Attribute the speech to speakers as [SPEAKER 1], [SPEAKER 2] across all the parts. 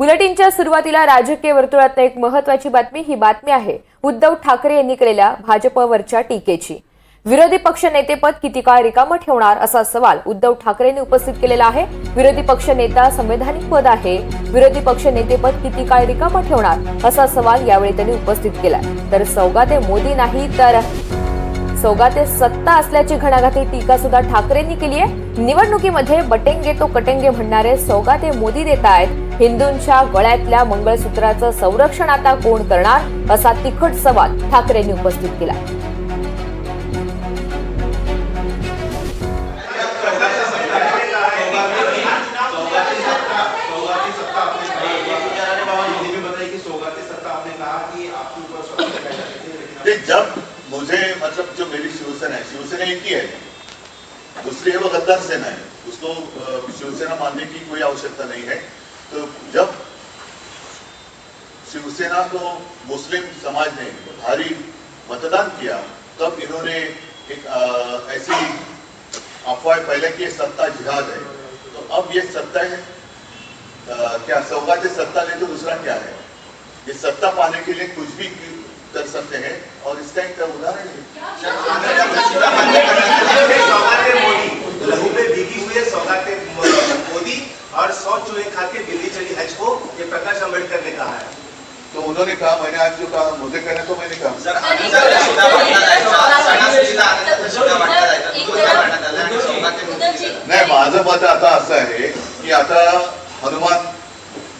[SPEAKER 1] बुलेटिनच्या सुरुवातीला राजकीय वर्तुळात एक महत्वाची बातमी ही बातमी आहे. उद्धव ठाकरे यांनी केलेल्या भाजपवरच्या टीकेची. विरोधी पक्ष नेतेपद किती काळ रिकामं ठेवणार असा सवाल उद्धव ठाकरेंनी उपस्थित केलेला आहे. विरोधी पक्ष नेता संवैधानिक पद आहे. विरोधी पक्ष नेतेपद किती काळ रिकामं ठेवणार असा सवाल यावेळी त्यांनी उपस्थित केला तर सौगाते मोदी नाही तर सौगाते सत्ता असल्याची घणाघाती टीका सुद्धा ठाकरेंनी केली आहे. निवडणुकीमध्ये बटेंगे तो कटेंगे म्हणणारे सौगाते मोदी देत आहेत. हिंदूंच्या गळ्यातल्या मंगळसूत्राचं संरक्षण आता कोण करणार असा तिखट सवाल ठाकरेंनी उपस्थित केला.
[SPEAKER 2] जब मुझे मतलब जो मेरी शिवसेना है शिवसेना एक ही है। दूसरी है वो गद्दार सेना है। उसको शिवसेना मानने की कोई आवश्यकता नहीं है। तो जब शिवसेना को मुस्लिम समाज ने भारी मतदान किया तब इन्होंने एक अ, ऐसी अफवाह पहले कि सत्ता जिहाद है। तो अब ये सत्ता है अ, क्या सौगात सत्ता ले तो दूसरा क्या है? ये सत्ता पाने के लिए कुछ भी कर सकते हैं और इसका एक उदाहरण है
[SPEAKER 3] मोदी लहू में भीगी हुई है सौगाते मोदी और सौ चूहे खा के दिल्ली चली हज को ये प्रकाश अंबेडकर ने कहा है
[SPEAKER 2] तो उन्होंने कहा मैंने आज जो कहा मुझे कहने तो मैंने कहा
[SPEAKER 4] तो
[SPEAKER 2] नाही माझं मत आता असं आहे की आता हनुमान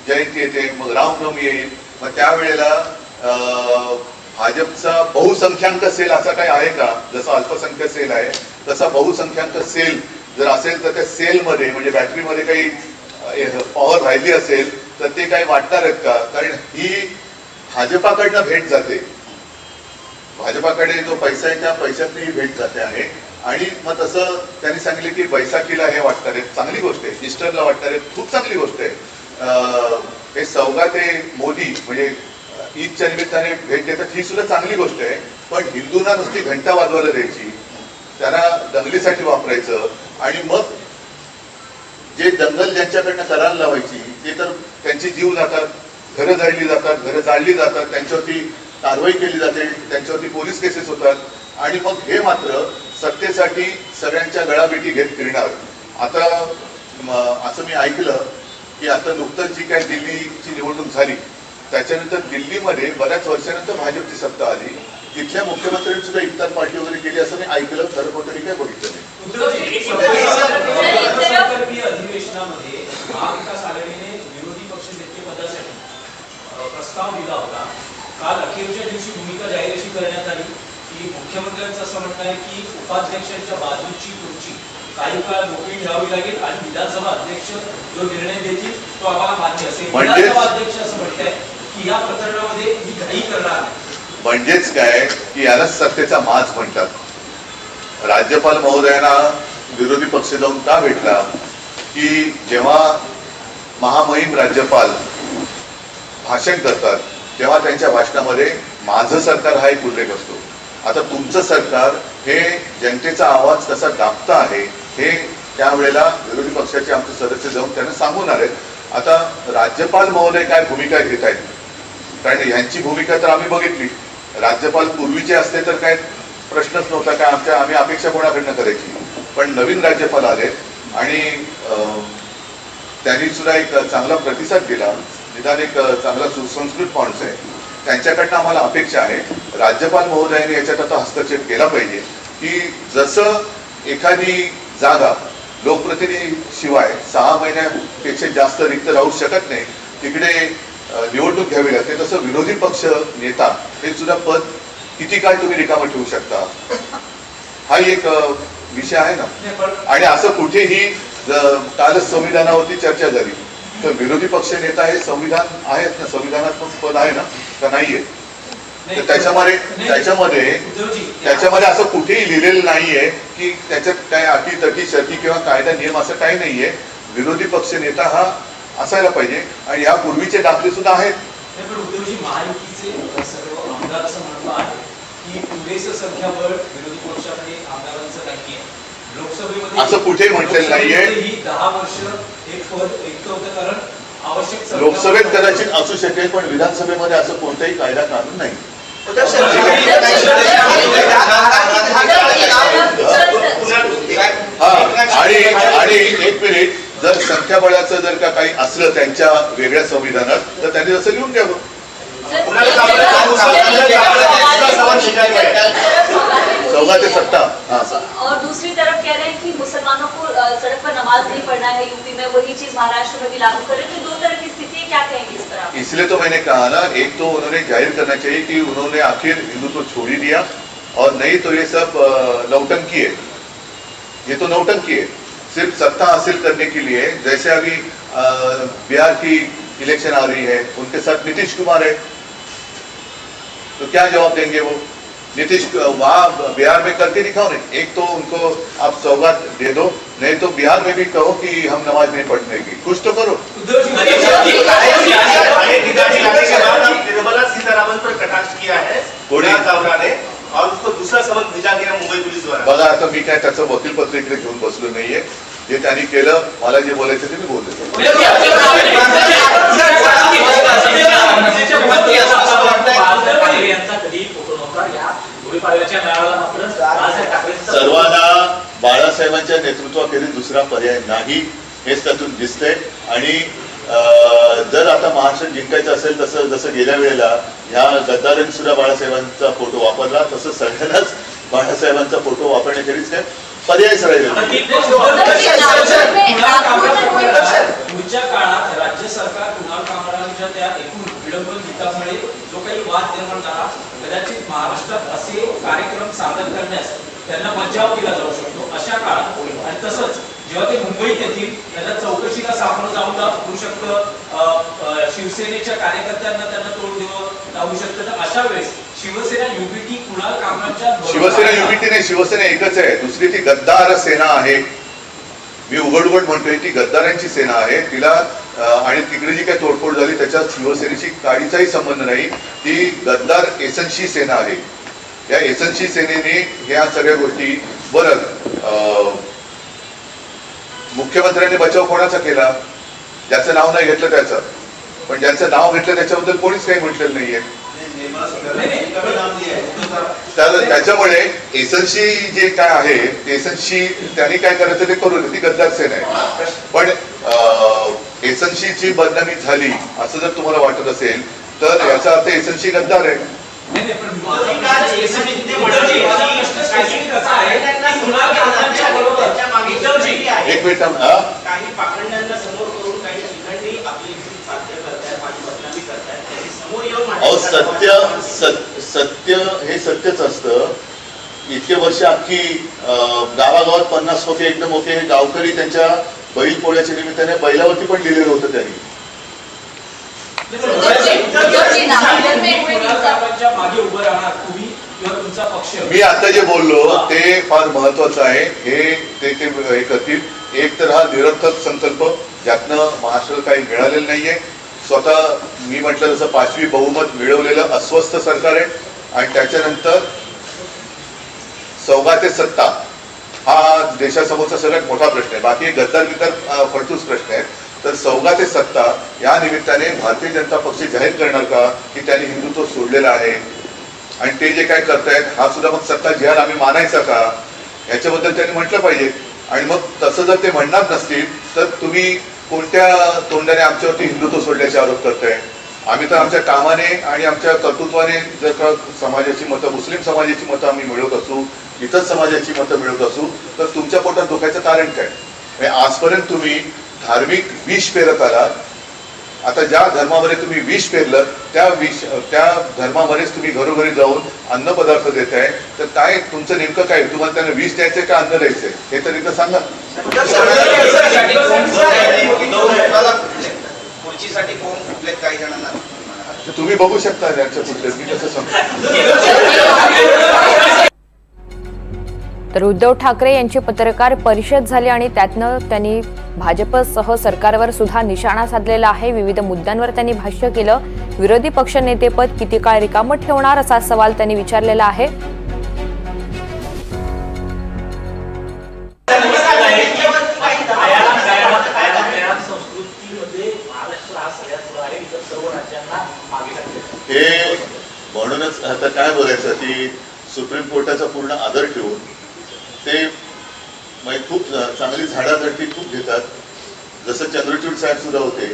[SPEAKER 2] जयंती येते मग रामनवमी येईल मग त्यावेळेला अं, भाजपचा बहुसंख्याक सेल असा काही आहे का? जसा अल्पसंख्याक सेल आहे तसा बहुसंख्याक सेल जर असेल तर त्या सेलमध्ये म्हणजे बॅटरीमध्ये काही पॉवर राहिली असेल तर ते काही वाटणार आहेत का? कारण ही भाजपाकडनं भेट जाते. भाजपाकडे जो पैसा आहे त्या पैशातली ही भेट जाते आहे. आणि मग तसं त्यांनी सांगितलं की बैसाखीला हे वाटणार आहेत. चांगली गोष्ट आहे. इस्टरला वाटणार आहेत. खूप चांगली गोष्ट आहे. हे सौगाते मोदी म्हणजे ईदच्या निमित्ताने भेट देतात ही सुद्धा चांगली गोष्ट आहे. पण हिंदूंना नुसती घंटा वाजवायला द्यायची त्यांना दंगलीसाठी वापरायचं आणि मग जे दंगल ज्यांच्याकडनं करायला लावायची ते तर त्यांची जीव जातात घरं जाळली जातात घरं जाळली जातात त्यांच्यावरती कारवाई केली जाते त्यांच्यावरती पोलीस केसेस होतात आणि मग हे मात्र सत्तेसाठी सगळ्यांच्या गळाभेटी घेत फिरणार. आता असं मी ऐकलं की आता नुकतंच जी काय दिल्लीची निवडणूक झाली त्याच्यानंतर दिल्लीमध्ये बऱ्याच वर्षानंतर भाजपची सत्ता आली. तिथल्या मुख्यमंत्र्यांनी सुद्धा इफ्तार पार्टी वगैरे केली असं मी ऐकलं खरं मी काय बघितलं नाही.
[SPEAKER 5] अधिवेशनामध्ये महाविकास आघाडीने विरोधी पक्ष नेतेपदासाठी अ, प्रस्ताव दिला होता. काल अखेरच्या दिवशी भूमिका जाहीर अशी करण्यात आली की मुख्यमंत्र्यांचं असं म्हणणं आहे की उपाध्यक्षांच्या बाजूची खुर्ची काही काळ मोकळी ठेवावी लागेल आणि विधानसभा अध्यक्ष जो निर्णय देतील तो आम्हाला मान्य असेल. विधानसभा अध्यक्ष असं म्हणताय की या प्रकरणामध्ये मी घाई करणार
[SPEAKER 2] म्हणजेच काय की यालाच सत्तेचा माज म्हणतात. राज्यपाल महोदयांना विरोधी पक्ष जाऊन का भेटला? की जेव्हा महामहिम राज्यपाल भाषण करतात तेव्हा त्यांच्या भाषणामध्ये माझं सरकार हा एक उल्लेख असतो. आता तुमचं सरकार हे जनतेचा आवाज कसा दाबता आहे हे त्यावेळेला विरोधी पक्षाचे आमचे सदस्य जाऊन त्यांना सांगून आले आता राज्यपाल महोदय काय भूमिका घेत आहेत कारण यांची भूमिका तर आम्ही बघितली. राज्यपाल पूर्वीचे असते तर काय प्रश्नच नव्हता काय आमच्या आम्ही अपेक्षा कोणाकडनं करायची? पण नवीन राज्यपाल आले आणि त्यांनी सुद्धा एक चांगला प्रतिसाद दिला. निदान एक चांगला सुसंस्कृत माणूस आहे. त्यांच्याकडनं आम्हाला अपेक्षा आहे. राज्यपाल महोदयांनी याच्यात आता हस्तक्षेप केला पाहिजे. की जसं एखादी जागा लोकप्रतिनिधी शिवाय सहा महिन्यापेक्षा जास्त रिक्त राहू शकत नाही तिकडे निवडणूक घ्यावी लागते. तसं विरोधी पक्ष नेता हे सुद्धा पद किती काळ तुम्ही रिकामं ठेवू शकता? हाही एक विषय आहे ना. आणि असं कुठेही कालच संविधानावरती चर्चा झाली. तर विरोधी पक्ष नेता हे संविधान आहेत ना. संविधानात्मक पद आहे ना का नाहीये? तर त्याच्यामध्ये त्याच्यामध्ये त्याच्यामध्ये असं कुठेही लिहिलेलं नाहीये की त्याच्यात काय अटी तटी शर्ती किंवा कायदा नियम असं काही नाहीये. विरोधी पक्ष नेता हा असायला पाहिजे. आणि या पूर्वीचे दाखले सुद्धा आहेत.
[SPEAKER 5] नाही, महायुतीचे सर्व आमदार असं म्हणतो आहे की पुरेसं संख्याबळ विरोधी पक्षाकडे आमदारांचं लोकसभेमध्ये
[SPEAKER 2] असं कुठेही म्हटलेलं नाहीये.
[SPEAKER 5] ही दहा वर्ष एक पद होतं कारण आवश्यक
[SPEAKER 2] लोकसभेत कदाचित असू शकेल पण विधानसभेमध्ये असं कोणताही कायदा कानून नाही. आणि जर संख्याबळाचं जर का काही असलं त्यांच्या वेगळ्या संविधानात तर त्यांनी तसं लिहून द्यावं चौदा ते सत्ता. हा.
[SPEAKER 6] और दूसरी तरफ कह रहे हैं कि मुसलमानों को सड़क पर नमाज नहीं पढ़ना है यूपी में वही चीज महाराष्ट्र में भी लागू करें तो दो तरह की स्थिति है क्या कहेंगे इस पर
[SPEAKER 2] इसलिए तो मैंने कहा ना एक तो उन्होंने जाहिर करना चाहिए कि उन्होंने आखिर हिंदुत्व छोड़ ही दिया और नहीं तो ये सब नौटंकी है। ये तो नौटंकी है। सिर्फ़ सत्ता हासिल करने के लिए जैसे अभी बिहार की इलेक्शन आ रही है उनके साथ नीतीश कुमार है तो क्या जवाब देंगे वो नीतीश वहाँ बिहार में करके दिखाओ नहीं एक तो उनको आप सौगात दे दो नहीं तो बिहार में भी कहो कि हम नमाज़ नहीं पढ़ने की कुछ तो करो
[SPEAKER 3] निर्मला सीतारामन पर कटाक्ष किया है और उसको दूसरा सबक भेजा गया मुंबई पुलिस द्वारा।
[SPEAKER 2] बघा आता मी काय त्याचं वकीलपत्र इकडे घेऊन बसलो नाहीये. जे त्यांनी केलं मला जे बोलायचं ते मी बोलतो. सर्वांना बाळासाहेबांच्या नेतृत्वाखेरीज दुसरा पर्याय नाही हेच त्यातून दिसतंय. आणि जर आता महाराष्ट्र जिंकायचं असेल तसं जसं गेल्या वेळेला ह्या गद्दारांनी सुद्धा बाळासाहेबांचा फोटो वापरला तसं सगळ्यांनाच बाळासाहेबांचा फोटो वापरण्याखेरीज काय
[SPEAKER 5] कामराज पुढच्या काळात राज्य सरकार कुणाल कामराजांच्या त्या एकूण गीतामुळे जो काही वाद निर्माण झाला कदाचित महाराष्ट्रात असे कार्यक्रम सादर करण्यास त्यांना बचाव केला जाऊ शकतो. अशा काळात आणि तसंच जेव्हा ते मुंबईत येतील त्यांना चौकशीला सामोरं जाऊन होऊ शकतं? शिवसेनेच्या कार्यकर्त्यांना त्यांना तोड देऊ जाऊ शकतं? तर अशा वेळेस शिवसेना युबीटी कुणाल कामराजच्या
[SPEAKER 2] शिवसेना युनिटी नाही शिवसेना एकच आहे. दुसरी ती गद्दार सेना आहे. मी उघड उघड म्हणतोय ती गद्दारांची सेना आहे. तिला आणि तिकडे जी काही तोडफोड झाली त्याच्यात शिवसेनेशी काडीचाही संबंध नाही. ती गद्दार एसनशी सेना आहे. या एसनशी सेनेने ह्या सगळ्या गोष्टी बरं अं, मुख्यमंत्र्यांनी बचाव कोणाचा केला? ज्याचं नाव नाही घेतलं त्याचं. पण ज्यांचं नाव घेतलं त्याच्याबद्दल कोणीच काही म्हटलेलं नाहीये. तर त्याच्यामुळे एसनशी जे काय आहे एसनशी त्यांनी काय करायचं ते करू ती गद्दार सेना आहे. पण एसनशीची बदनामी झाली असं जर तुम्हाला वाटत असेल तर याचा अर्थ एसनशी गद्दार आहे. एक मिनिट
[SPEAKER 7] काही पाखंडांना समोर करून काही ठिकाणी आपली साध्य करतायत माझी बदनामी करतायत समोर येऊन
[SPEAKER 2] अहो सत्य सत्य हे सत्यच असतं. इतके वर्ष अख्खी गावागावात पन्नास होते एकदम होते हे गावकरी त्यांच्या बैल पोळ्याच्या निमित्ताने बैलावरती पण लिहिलेलं होतं त्यांनी
[SPEAKER 5] उद्धवजी, उद्धवजी, कुणाल कामराजांच्या मागे उभं राहणार तुम्ही किंवा तुमचा पक्ष
[SPEAKER 2] मी आता जे बोललो ते फार महत्वाचं आहे. हे ते ते हे करतील. एक तर हा निरर्थक संकल्प ज्यातनं महाराष्ट्राला काही मिळालेलं नाहीये. स्वतः मी म्हटलं जसं पाचवी बहुमत मिळवलेलं अस्वस्थ सरकार आहे. आणि त्याच्यानंतर चौगा ते सत्ता हा देशासमोरचा सगळ्यात मोठा प्रश्न आहे. बाकी गद्दार बिद्दार अं, फडतूस प्रश्न आहेत. तर चौगा ते सत्ता या निमित्ताने भारतीय जनता पक्ष जाहीर करणार का की त्यांनी हिंदुत्व सोडलेलं आहे? आणि ते जे काय करतायत हा सुद्धा मग सत्ता जिहाद आम्ही मानायचा का याच्याबद्दल त्यांनी म्हटलं पाहिजे. आणि मग तसं जर ते म्हणणार नसतील तर तुम्ही कोणत्या तोंडाने आमच्यावरती हिंदुत्व सोडल्याचे आरोप करताय? आम्ही तर आमच्या कामाने आणि आमच्या कर्तृत्वाने जर का समाजाची मतं मुस्लिम समाजाची मतं आम्ही मिळवत असू इतर समाजाची मतं मिळवत असू तर तुमच्या पोटात दुखायचं कारण काय? म्हणजे आजपर्यंत तुम्ही धार्मिक विष पेरत आलात आता ज्या धर्मामध्ये तुम्ही विष पेरलं त्या विष त्या धर्मामध्येच तुम्ही घरोघरी जाऊन अन्न पदार्थ देताय तर काय तुमचं नेमकं काय? तुम्हाला त्यांना विष द्यायचंय का अन्न द्यायचंय? हे तर एकदा सांगा. तुम्ही बघू शकता त्यांच्या कुठले. मी कसं सांगतो
[SPEAKER 1] तर उद्धव ठाकरे यांची पत्रकार परिषद झाली आणि त्यातनं त्यांनी भाजपसह सरकारवर सुद्धा निशाणा साधलेला आहे. विविध मुद्द्यांवर त्यांनी भाष्य केलं. विरोधी पक्षनेतेपद किती काळ रिकामं ठेवणार असा सवाल त्यांनी विचारलेला आहे.
[SPEAKER 2] हे म्हणूनच आता काय बोलायचं? की सुप्रीम कोर्टाचा पूर्ण आदर ठेवून ते म्हणजे खूप चांगली झाडासाठी खूप घेतात. जसं चंद्रचूड साहेब सुद्धा होते.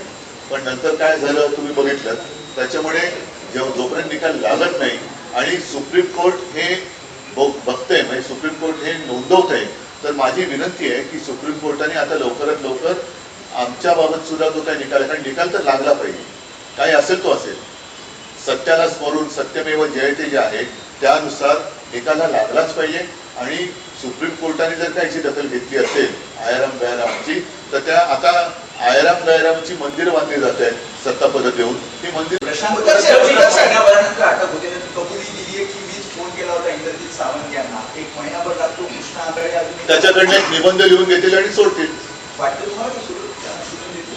[SPEAKER 2] पण नंतर काय झालं तुम्ही बघितलं. त्याच्यामुळे जेव्हा जोपर्यंत निकाल लागत नाही आणि सुप्रीम कोर्ट हे बघतंय म्हणजे सुप्रीम कोर्ट हे नोंदवतंय तर माझी विनंती आहे की सुप्रीम कोर्टाने आता लवकरात लवकर आमच्या बाबत सुद्धा जो काही निकाल आहे कारण निकाल तर लागला पाहिजे. काही असेल तो असेल. सत्याला स्मरून सत्यमेव जयते जे आहे त्यानुसार निकाला लागलाच पाहिजे. आणि सुप्रीम कोर्टाने जर का याची दखल घेतली असेल आयाराम गयारामची तर त्या आता आयाराम गयारामची मंदिरं बांधली जात आहेत सत्ता पद देऊन. ती मंदिर
[SPEAKER 8] अटक होते कबुली दिली आहे की मीच फोन केला होता इंद्रजित सावंत यांना. एक महिनाभर लागतो कृष्णा आंधळे
[SPEAKER 2] त्याच्याकडनं एक निबंध लिहून घेतील आणि सोडतील.
[SPEAKER 8] वाटतं तुम्हाला?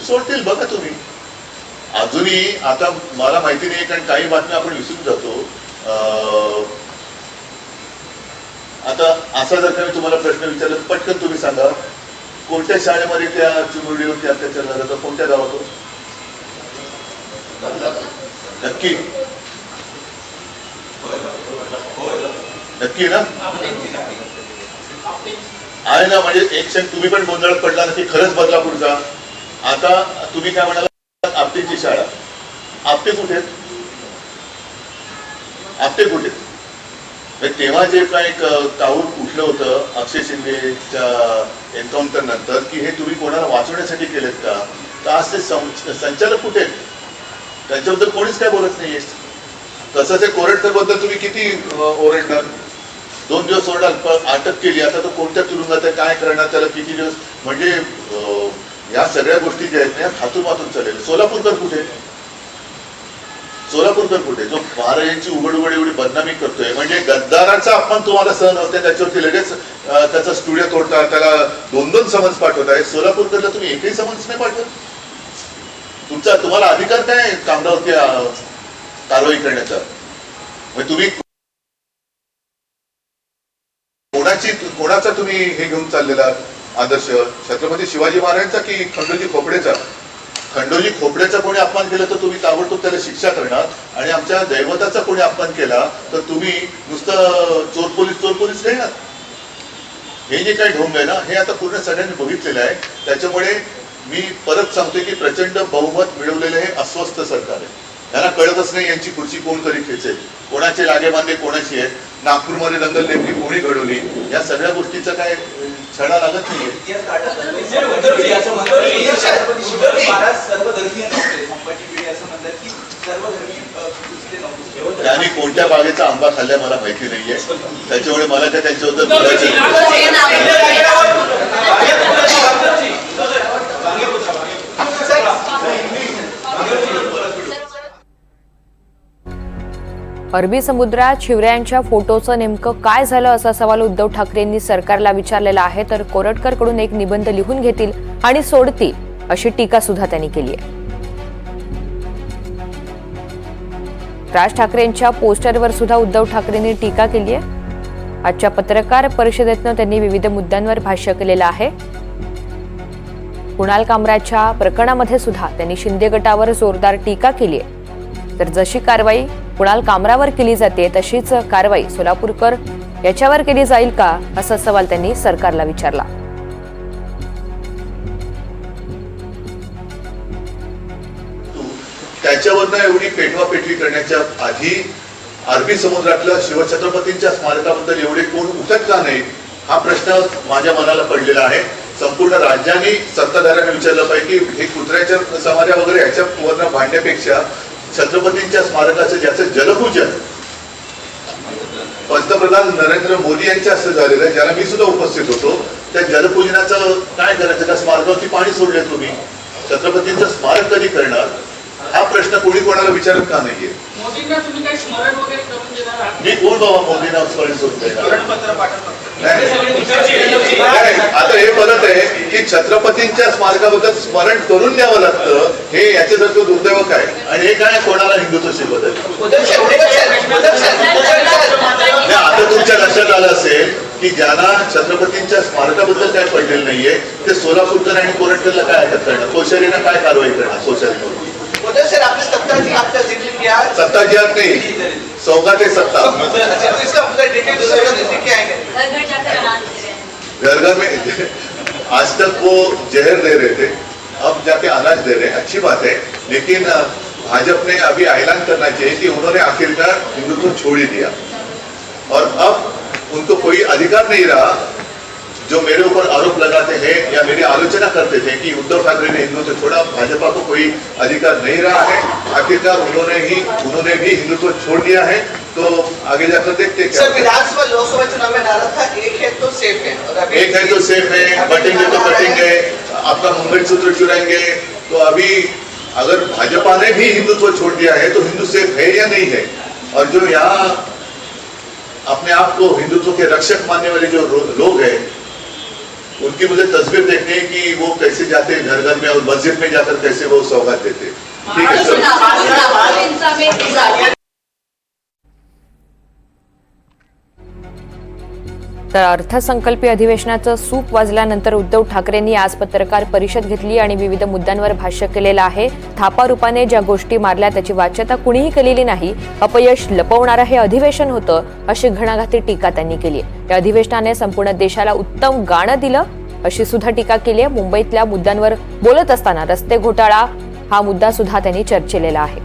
[SPEAKER 2] सोडतील बघा तुम्ही. अजूनही आता मला माहिती नाही कारण काही बातम्या आपण विसरून जातो. आता असा जर का मी तुम्हाला प्रश्न विचारला पटकन तुम्ही सांगा. कोणत्या शाळेमध्ये त्या चिमुरडीवरती अत्याचार झाला तर कोणत्या गावात नक्की. नक्की ना? आहे ना म्हणजे एक क्षण तुम्ही पण गोंधळात पडला ना की खरंच बदलापूरचा. आता तुम्ही काय म्हणाला? आपटेची शाळा. आपटे कुठे आहेत? आपटे कुठे आहेत? तेव्हा जे काय एक अ, उठलं होतं अक्षय शिंदेच्या एन्काउंटर नंतर की हे तुम्ही कोणाला वाचवण्यासाठी केलेत का? तर आज ते संचालक कुठे आहेत? त्यांच्याबद्दल कोणीच काय बोलत नाहीये. तसंच हे बद्दल तुम्ही किती ओरडणार? दोन दिवस ओरडाल पण अटक केली. आता तो कोणत्या तुरुंगात आहे? काय करणार त्याला किती दिवस? म्हणजे या सगळ्या गोष्टी ज्या आहेत ना हातून मातून चालेल सोलापूरकर कुठे सोलापूरकर कुठे? जो महाराजांची उघड उघड एवढी बदनामी करतोय. म्हणजे गद्दाराचा अपमान तुम्हाला सहन होते त्याच्यावरती लगेच त्याचा स्टुडिओ तोडता त्याला दोन दोन समन्स पाठवताय सोलापूरकरला तुम्ही एकही समन्स नाही पाठवत? तुमचा तुम्हाला अधिकार काय आहे कामगावरती कारवाई करण्याचा? म्हणजे तुम्ही कोणाची कोणाचा तुम्ही हे घेऊन चाललेला आदर्श? छत्रपती शिवाजी महाराजांचा की खंडोजी खोपडेचा? खंडोजी खोपड्याचा कोणी अपमान केला तर तुम्ही ताबडतोब त्याला शिक्षा करणार. आणि आमच्या दैवताचा कोणी अपमान केला तर तुम्ही नुसतं चोर पोलीस चोर पोलीस घेणार हे जे काही ढोंग आहे ना हे आता पूर्ण सगळ्यांनी बघितलेलं आहे. त्याच्यामुळे मी परत सांगतोय की प्रचंड बहुमत मिळवलेलं हे अस्वस्थ सरकार आहे. त्यांना कळतच नाही यांची खुर्ची कोण तरी खेचेल. कोणाचे लागेबांधे कोणाची आहेत? नागपूरमध्ये दंगल नेमकी कोणी घडवली? या सगळ्या गोष्टीचा काय छडा लागत नाहीये
[SPEAKER 8] इतिहास काढत असतो. संभाजी पिढी असं म्हणतात की छत्रपती शिवाजी महाराज सर्वधर्मीय नव्हते संभाजी पिढी असं म्हणतात की सर्वधर्मीय अ, दुसरे नव्हते
[SPEAKER 2] त्यांनी कोणत्या आंबा खाल्लाय मला माहिती नाहीये. त्याच्यामुळे मला काय त्यांच्याबद्दल.
[SPEAKER 1] अरबी समुद्रात शिवरायांच्या फोटोचं नेमकं काय झालं असा सवाल उद्धव ठाकरेंनी सरकारला विचारलेला आहे तर कोरटकरकडून एक निबंध लिहून घेतील आणि सोडतील अशी टीका सुद्धा त्यांनी केली आहे. राज ठाकरेंच्या पोस्टरवर सुद्धा उद्धव ठाकरेंनी टीका केली आहे. आजच्या पत्रकार परिषदेतनं त्यांनी विविध मुद्द्यांवर भाष्य केलेलं आहे. कुणाल कामराच्या प्रकरणामध्ये सुद्धा त्यांनी शिंदे गटावर जोरदार टीका केली आहे. तर जशी कारवाई कुणाल कामरावर केली जाते तशीच कारवाई सोलापूरकर याच्यावर केली जाईल का असा सवाल त्यांनी सरकारला विचारला.
[SPEAKER 2] त्याच्यावरनं एवढी पेटवापेटवी करण्याच्या आधी अरबी समुद्रातल्या शिवछत्रपतींच्या स्मारकाबद्दल एवढे कोण उठत का नाही हा प्रश्न माझ्या मनाला पडलेला आहे. संपूर्ण राज्यांनी सत्ताधाऱ्यांना विचारलं पाहिजे की हे कुत्र्याच्या समाध्या वगैरे ह्याच्यावरनं भांडण्यापेक्षा छत्रपतींच्या स्मारकाचं ज्याचं जलपूजन पंतप्रधान नरेंद्र मोदी यांच्या हस्ते झालेलं आहे ज्याला मी सुद्धा उपस्थित होतो त्या जलपूजनाचं काय करायचं? त्या स्मारकावरती पाणी सोडले तुम्ही. छत्रपतींचं स्मारक कधी करणार? हा प्रश्न कोणी कोणाला विचारत का नाहीये?
[SPEAKER 9] मोदींना तुम्ही काही स्मरण वगैरे करून देणार आहात?
[SPEAKER 2] मी कोण बाबा मोदींना स्मरण आता हे परत आहे की छत्रपतींच्या स्मारकाबद्दल स्मरण करून द्यावं लागतं हे याच्यासारखं दुर्दैव काय आणि हे काय कोणाला हिंदुत्व शिकवत आहे आता तुमच्या लक्षात आलं असेल की ज्यांना छत्रपतींच्या स्मारकाबद्दल काय पडलेलं नाहीये ते सोलापूरकर आणि कोरटकरला काय अटक करणार? कोश्यारीनं काय कारवाई करणार कोश्यारीवर?
[SPEAKER 8] सर आपने सत्ता जी आपका ज़िक्र किया।
[SPEAKER 2] सत्ता जिहाद नहीं। सौगाते सत्ता।
[SPEAKER 8] अच्छा, तो का के
[SPEAKER 6] हैं
[SPEAKER 2] घर घर में आज तक वो जहर दे रहे थे अब जाके अनाज दे रहे हैं। अच्छी बात है लेकिन भाजपा ने अभी ऐलान करना चाहिए कि उन्होंने आखिरकार हिंदुत्व छोड़ ही दिया। और अब उनको कोई अधिकार नहीं रहा जो मेरे ऊपर आरोप लगाते हैं या मेरी आलोचना करते थे कि उद्धव ठाकरे ने हिंदुत्व छोड़ा भाजपा को कोई अधिकार नहीं रहा है आखिरकार उन्होंने ही उन्होंने भी हिंदुत्व छोड़ दिया है। तो आगे जाकर देखते हैं क्या
[SPEAKER 8] सर विधानसभा लोकसभा चुनाव में नारा था एक है तो सेफ़ है।
[SPEAKER 2] एक है तो सेफ़ है बटेंगे तो कटेंगे आपका मुंबई सूत्र चुराएँगे। तो अभी अगर भाजपा ने भी हिंदुत्व छोड़ दिया है तो हिंदू सेफ़ है या नहीं है? और जो यहाँ अपने आप को हिंदुत्व के रक्षक मानने वाले जो लोग हैं उनकी मुझे तस्वीर देखनी है कि वो कैसे जाते हैं घर घर में और मस्जिद में जाकर कैसे वो सौगात देते हैं। ठीक है सर।
[SPEAKER 1] तर अर्थसंकल्पीय अधिवेशनाचं सूप वाजल्यानंतर उद्धव ठाकरेंनी आज पत्रकार परिषद घेतली आणि विविध मुद्द्यांवर भाष्य केलेलं आहे. थापा रूपाने ज्या गोष्टी मारल्या त्याची वाच्यता कुणीही केलेली नाही. अपयश लपवणारं हे अधिवेशन होतं अशी घणाघाती टीका त्यांनी केली या अधिवेशनाने संपूर्ण देशाला उत्तम गाणं दिलं अशी सुद्धा टीका केली आहे. मुंबईतल्या मुद्द्यांवर बोलत असताना रस्ते घोटाळा हा मुद्दा सुद्धा त्यांनी चर्चेलेला आहे.